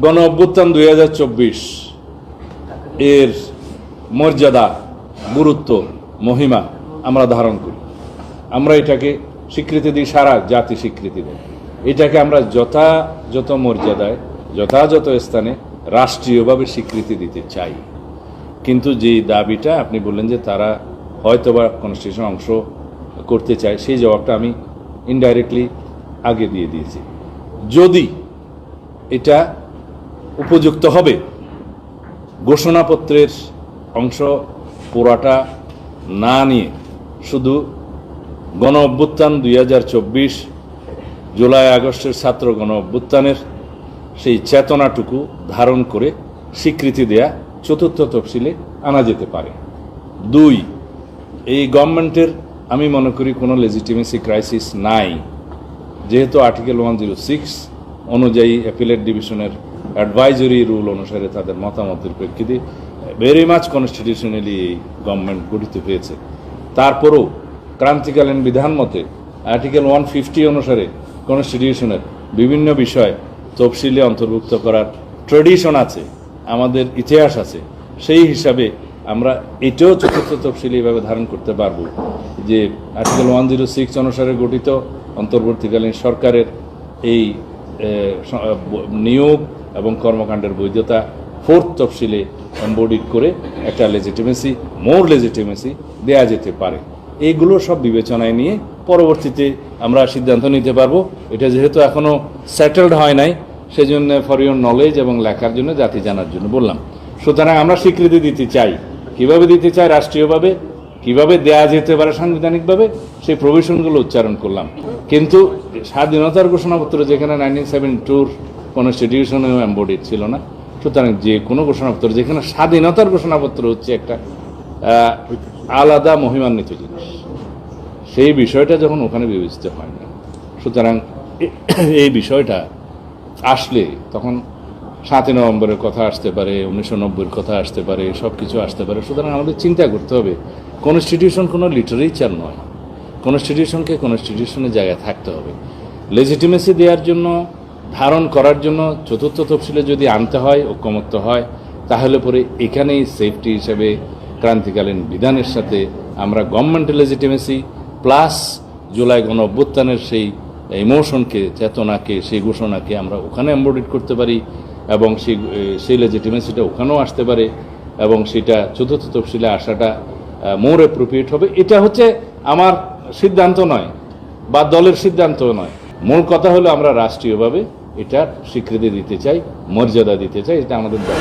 গণ অভ্যুত্থান দুই হাজার চব্বিশ এর মর্যাদা, গুরুত্ব, মহিমা আমরা ধারণ করি। আমরা এটাকে স্বীকৃতি দিই, সারা জাতি স্বীকৃতি দেয়। এটাকে আমরা যথাযথ মর্যাদায় যথাযথ স্থানে রাষ্ট্রীয়ভাবে স্বীকৃতি দিতে চাই। কিন্তু যে দাবিটা আপনি বললেন যে তারা হয়তোবা কনস্টিটিউশন অংশ করতে চায়, সেই জবাবটা আমি ইনডাইরেক্টলি আগে দিয়ে দিয়েছি। যদি এটা উপযুক্ত হবে। ঘোষণাপত্রের অংশ পুরাটা না নিয়ে শুধু গণ অভ্যুত্থান দুই হাজার চব্বিশ জুলাই আগস্টের ছাত্র গণ অভ্যুত্থানের সেই চেতনাটুকু ধারণ করে স্বীকৃতি দেয়া চতুর্থ তফসিলে আনা যেতে পারে। দুই, এই গভর্নমেন্টের আমি মনে করি কোনো লেজিটিমেসি ক্রাইসিস নাই। যেহেতু আর্টিকেল ওয়ান জিরো সিক্স অনুযায়ী অ্যাপিলেট ডিভিশনের অ্যাডভাইজরি রুল অনুসারে তাদের মতামতের প্রেক্ষিতে ভেরি মাচ কনস্টিটিউশনালি এই গভর্নমেন্ট গঠিত হয়েছে। তারপরও ক্রান্তিকালীন বিধান মতে আর্টিকেল ওয়ান ফিফটি অনুসারে কনস্টিটিউশনের বিভিন্ন বিষয় তফসিলে অন্তর্ভুক্ত করার ট্রেডিশন আছে, আমাদের ইতিহাস আছে। সেই হিসাবে আমরা এটাও চতুর্থ তফসিলি এভাবে ধারণ করতে পারব যে আর্টিকেল ওয়ান জিরো সিক্স অনুসারে গঠিত অন্তর্বর্তীকালীন সরকারের এই নিয়োগ এবং কর্মকাণ্ডের বৈধতা ফোর্থ তফসিলে এম্বডিড করে একটা লেজিটিমেসি মোর লেজিটিমেসি দেয়া যেতে পারে। এইগুলো সব বিবেচনায় নিয়ে পরবর্তীতে আমরা সিদ্ধান্ত নিতে পারব। এটা যেহেতু এখনও সেটেলড হয় নাই, সেজন্য ফর ইউর নলেজ এবং লেখার জন্য জাতি জানার জন্য বললাম। সুতরাং আমরা স্বীকৃতি দিতে চাই। কীভাবে দিতে চাই? রাষ্ট্রীয়ভাবে কীভাবে দেয়া যেতে পারে সাংবিধানিকভাবে? সেই প্রভিশনগুলো উচ্চারণ করলাম। কিন্তু স্বাধীনতার ঘোষণাপত্র যেখানে নাইনটিন সেভেন টুর কনস্টিটিউশনেও এম্বডিড ছিল না। সুতরাং যে কোনো ঘোষণাপত্র যেখানে স্বাধীনতার ঘোষণাপত্র হচ্ছে একটা আলাদা মহিমান্বিত জিনিস। সেই বিষয়টা যখন ওখানে বিবেচিত হয় না, সুতরাং এই বিষয়টা আসলে তখন সাতই নভেম্বরের কথা আসতে পারে, উনিশশো নব্বইয়ের কথা আসতে পারে সব কিছু আসতে পারে। সুতরাং আমাদের চিন্তা করতে হবে কনস্টিটিউশন কোনো লিটারেচার নয়। কনস্টিটিউশনকে কনস্টিটিউশনের জায়গায় থাকতে হবে। লেজিটিমেসি দেওয়ার জন্য, ধারণ করার জন্য, চতুর্থ তফসিলে যদি আনতে হয়, ঐক্যমত্য হয়, তাহলে পরে এখানেই সেফটি হিসেবে ক্রান্তিকালীন বিধানের সাথে আমরা গভর্নমেন্টের লেজিটিমেসি প্লাস জুলাই গণ অভ্যুত্থানের সেই ইমোশনকে চেতনাকে, সেই ঘোষণাকে আমরা ওখানে এম্বডিড করতে পারি। এবং সেই সেই লেজিটিমেসিটা ওখানেও আসতে পারে এবং সেটা চতুর্থ তফসিলে আসাটা মোর অ্যাপ্রোপ্রিয়েট হবে। এটা হচ্ছে আমার সিদ্ধান্ত নয় বা দলের সিদ্ধান্ত নয়। মূল কথা হলো আমরা রাষ্ট্রীয়ভাবে এটা স্বীকৃতি দিতে চাই, মর্যাদা দিতে চাই, এটা আমাদের দল